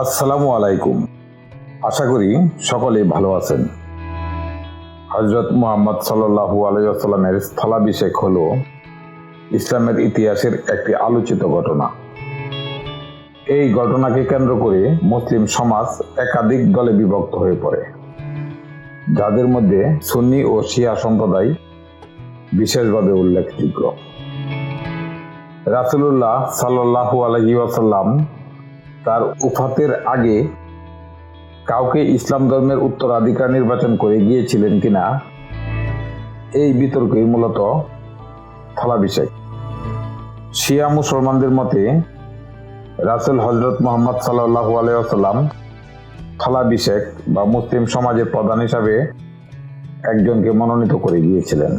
আসসালামু আলাইকুম। আশা করি সকলেই ভালো আছেন। হজরত মুহাম্মদ সাল্লাহু আলাইসাল্লামের স্থলাভিষেক হল ইসলামের ইতিহাসের একটি আলোচিত ঘটনা। এই ঘটনাকে কেন্দ্র করে মুসলিম সমাজ একাধিক দলে বিভক্ত হয়ে পড়ে, যাদের মধ্যে সুন্নি ও শিয়া সম্প্রদায় বিশেষভাবে উল্লেখযোগ্য। রাসুলুল্লাহ সাল্লাহু আলহি ওয়াসাল্লাম তার উফাতের আগে কাউকে ইসলাম ধর্মের উত্তরাধিকার নির্বাচন করে গিয়েছিলেন কিনা, এই বিতর্কই মূলত স্থলাভিষেক শিয়া মুসলমানদের মতে রাসুল হজরত মোহাম্মদ সাল্লাহু আলাইসাল্লাম স্থলাভিষেক বা মুসলিম সমাজের প্রধান হিসাবে একজনকে মনোনীত করে গিয়েছিলেন।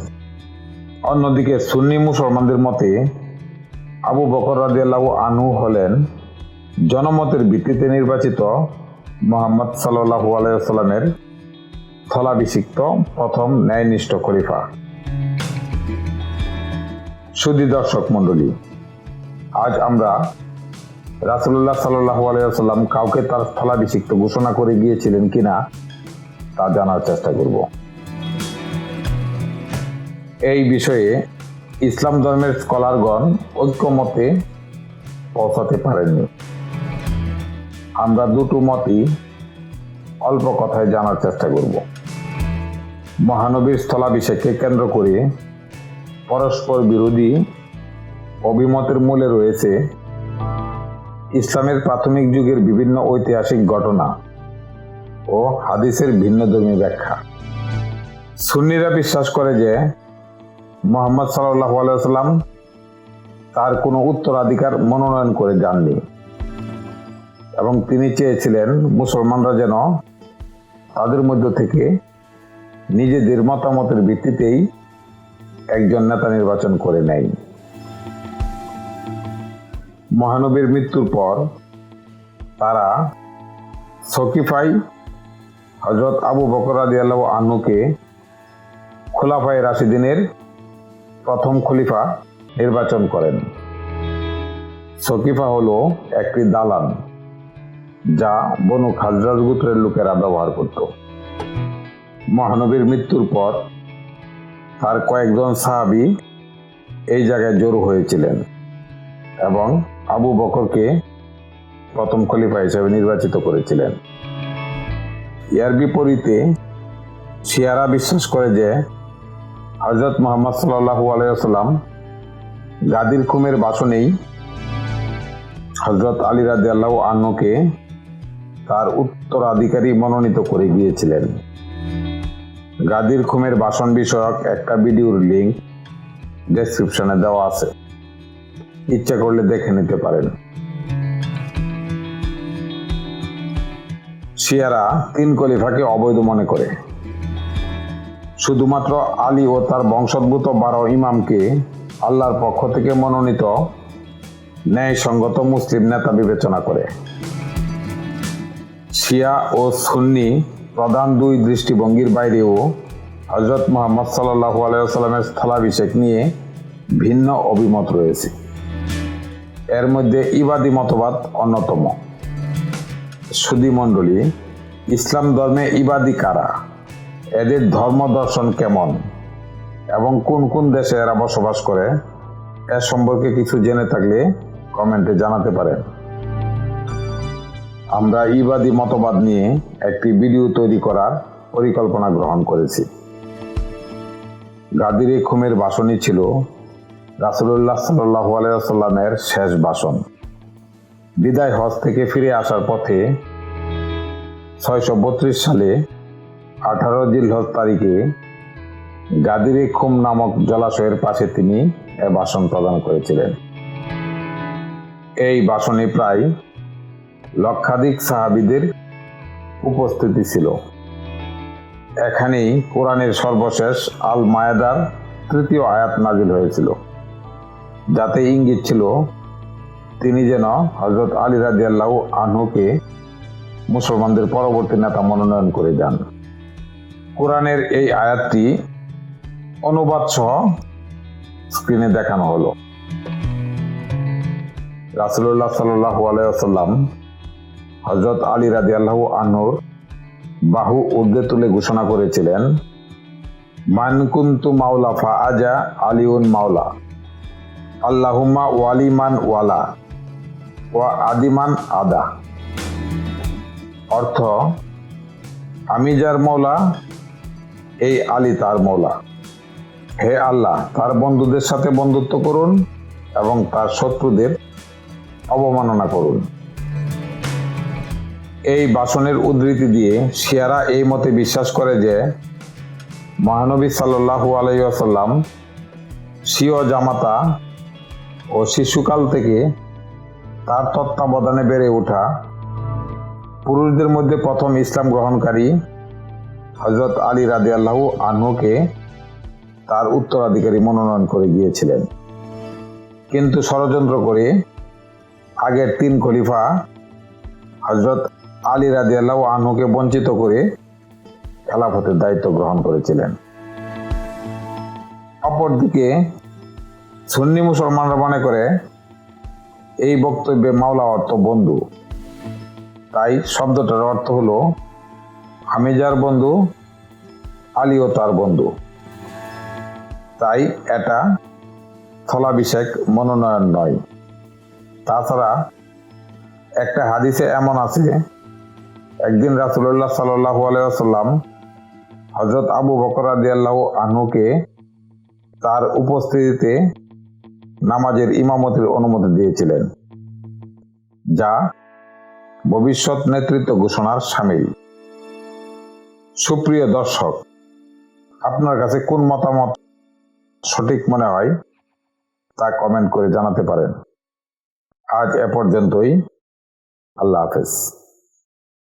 অন্যদিকে সুন্নি মুসলমানদের মতে আবু বকর রাদিয়াল্লাহু আনু হলেন জনমতের ভিত্তিতে নির্বাচিত মোহাম্মদ সাল্লাহু আলাইসাল্লামের স্থলাভিষিক্ত প্রথম ন্যায়নিষ্ঠ খলিফা। সুদী দর্শক মণ্ডলী, আজ আমরা রাসুল্লাহ সাল্লাহু আলাইসাল্লাম কাউকে তার স্থলাভিষিক্ত ঘোষণা করে গিয়েছিলেন কিনা তা জানার চেষ্টা করব। এই বিষয়ে ইসলাম ধর্মের স্কলারগণ ঐক্যমতে পৌঁছাতে পারেননি। আমরা দুটো মতই অল্প কথায় জানার চেষ্টা করব। মহানবীর স্থলাভিষেককে কেন্দ্র করে পরস্পর বিরোধী অভিমতের মূলে রয়েছে ইসলামের প্রাথমিক যুগের বিভিন্ন ঐতিহাসিক ঘটনা ও হাদিসের ভিন্নধর্মী ব্যাখ্যা। সুন্নিরা বিশ্বাস করে যে মোহাম্মদ সাল্লাহ আলাইসাল্লাম তার কোনো উত্তরাধিকার মনোনয়ন করে যাননি। এবং তিনি চেয়েছিলেন মুসলমানরা যেন তাদের মধ্য থেকে নিজেদের মতামতের ভিত্তিতেই একজন নেতা নির্বাচন করে নেয়। মহানবীর মৃত্যুর পর তারা সকিফাই হজরত আবু বকর আদি আল্লাহ আনুকে খোলাফাই রাশিদিনের প্রথম খলিফা নির্বাচন করেন। সকিফা হলো একটি দালান। যা বনু খাজরাজ গোত্রের লোকেরা ব্যবহার করত। মহানবীর মৃত্যুর পর তার কয়েকজন সাহাবি এই জায়গায় জড়ো হয়েছিলেন এবং আবু বকরকে প্রথম খলিফা হিসেবে নির্বাচিত করেছিলেন। এর বিপরীতে শিয়ারা বিশ্বাস করে যে হজরত মোহাম্মদ সাল্লাহু আলাইসাল্লাম গাদির খুমের বাসনেই হজরত আলী রাজি আল্লাহ তার উত্তরাধিকারী মনোনীত করে গিয়েছিলেন। গাদির খুমের বাসন বিষয়ক একটা ভিডিওর লিঙ্ক ডেসক্রিপশনে দেওয়া আছে। ইচ্ছা করলে দেখে নিতে পারেন। শিয়ারা তিন খলিফাকে অবৈধ মনে করে। শুধুমাত্র আলী ও তার বংশোদ্ভূত বারো ইমামকে আল্লাহর পক্ষ থেকে মনোনীত ন্যায়সঙ্গত মুসলিম নেতা বিবেচনা করে। শিয়া ও সুন্নি প্রধান দুই দৃষ্টিভঙ্গির বাইরেও হজরত মোহাম্মদ সাল্লাহু আলাইসাল্লামের স্থলাভিষেক নিয়ে ভিন্ন অভিমত রয়েছে। এর মধ্যে ইবাদি মতবাদ অন্যতম। সুদী মণ্ডলী, ইসলাম ধর্মে ইবাদি কারা? এদের ধর্ম দর্শন কেমন? এবং কোন কোন দেশে এরা বসবাস করে? এ সম্পর্কে কিছু জেনে থাকলে কমেন্টে জানাতে পারেন। আমরা ইবাদি মতবাদ নিয়ে একটি ভিডিও তৈরি করার পরিকল্পনা গ্রহণ করেছি। গাদির খুমের বাসনই ছিল রাসুল্লাহ সাল্লাহ আলাইসাল্লামের শেষ বাসন। বিদায় হজ থেকে ফিরে আসার পথে ছয়শো বত্রিশ সালে আঠারো জিলহজ তারিখে গাদিরে খুম নামক জলাশয়ের পাশে তিনি এ বাসন প্রদান করেছিলেন। এই বাসনে প্রায় লক্ষাধিক সাহাবিদের উপস্থিতি ছিল। এখানেই কোরআনের সর্বশেষ আল মায়াদার তৃতীয় আয়াত নাজিল হয়েছিল। যাতে ইঙ্গিত ছিল, তিনি যেন হজরত আলী রাজিয়াল্লাহ আনহুকে মুসলমানদের পরবর্তী নেতা মনোনয়ন করে যান। কোরআনের এই আয়াতটি অনুবাদ সহ স্ক্রিনে দেখানো হলো। রাসুল্লাহ সাল্লাহ আলাইসাল্লাম হজরত আলী রাজি আল্লাহ আনুর বাহু ঊর্ধ্বে তুলে ঘোষণা করেছিলেন মানকুন্তু মাওলা ফা আজা আলিউন মাওলা, আল্লাহুম্মা ওয়ালিমান ওয়ালা ওয়া আদিমান আদা। অর্থ, আমি যার মৌলা এই আলী তার মৌলা হে আল্লাহ, তার বন্ধুদের সাথে বন্ধুত্ব করুন এবং তার শত্রুদের অবমাননা করুন। এই বাসনের উদ্ধৃতি দিয়ে শিয়ারা এই মতে বিশ্বাস করে যে মহানবী সাল্লাহু আলাইসাল্লাম স্বীয় জামাতা ও শিশুকাল থেকে তার তত্ত্বাবধানে বেড়ে ওঠা পুরুষদের মধ্যে প্রথম ইসলাম গ্রহণকারী হজরত আলী রাদি আল্লাহ আনহুকে তার উত্তরাধিকারী মনোনয়ন করে গিয়েছিলেন। কিন্তু ষড়যন্ত্র করে আগের তিন খলিফা হজরত আলী রাজি আল্লাহ আনহুকে বঞ্চিত করে খেলাফতের দায়িত্ব গ্রহণ করেছিলেন। অপরদিকে সুন্নি মুসলমানরা মনে করে, এই বক্তব্যে মাওলা অর্থ বন্ধু। তাই শব্দটার অর্থ হলো আমি যার বন্ধু আলীও তার বন্ধু। তাই এটা স্থলাভিষেক মনোনয়ন নয়। তাছাড়া একটা হাদিসে এমন আছে একদিন রাসুল্লাহ সাল্লাহ আলাইসাল্লাম হজরত আবু বকর আল্লাহ আনুকে তার উপস্থিতিতে নামাজের ইমামতির অনুমতি দিয়েছিলেন, যা ভবিষ্যৎ নেতৃত্ব ঘোষণার সামিল। সুপ্রিয় দর্শক, আপনার কাছে কোন মতামত সঠিক মনে হয় তা কমেন্ট করে জানাতে পারেন। আজ এ পর্যন্তই, আল্লাহ হাফেজ।